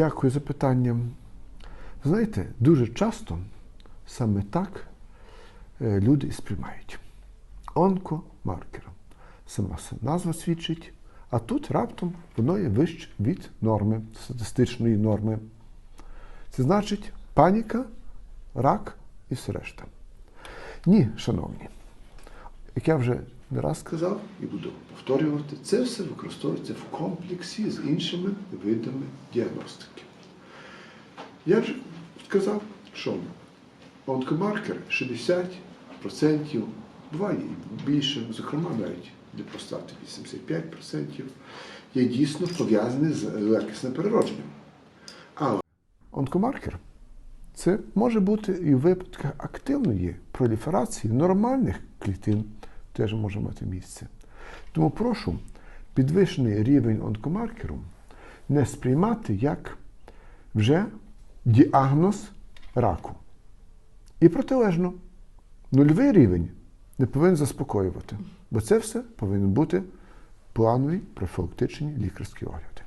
Дякую за питання. Знаєте, дуже часто саме так е, люди і сприймають. Онкомаркер. Сама назва свідчить, а тут раптом воно є вище від норми, статистичної норми. Це значить паніка, рак і все решта. Ні, шановні. Як я вже не раз сказав і буду повторювати, це все використовується в комплексі з іншими видами діагностики. Я вже сказав, що онкомаркер 60%, буває більше, зокрема навіть для простати 85%, є дійсно пов'язані з якісним переродженням. Але онкомаркер це може бути і в випадках активної проліферації нормальних клітин теж може мати місце. Тому прошу підвищений рівень онкомаркеру не сприймати як вже діагноз раку. І протилежно, нульовий рівень не повинен заспокоювати, бо це все повинен бути плановий профілактичний лікарський огляд.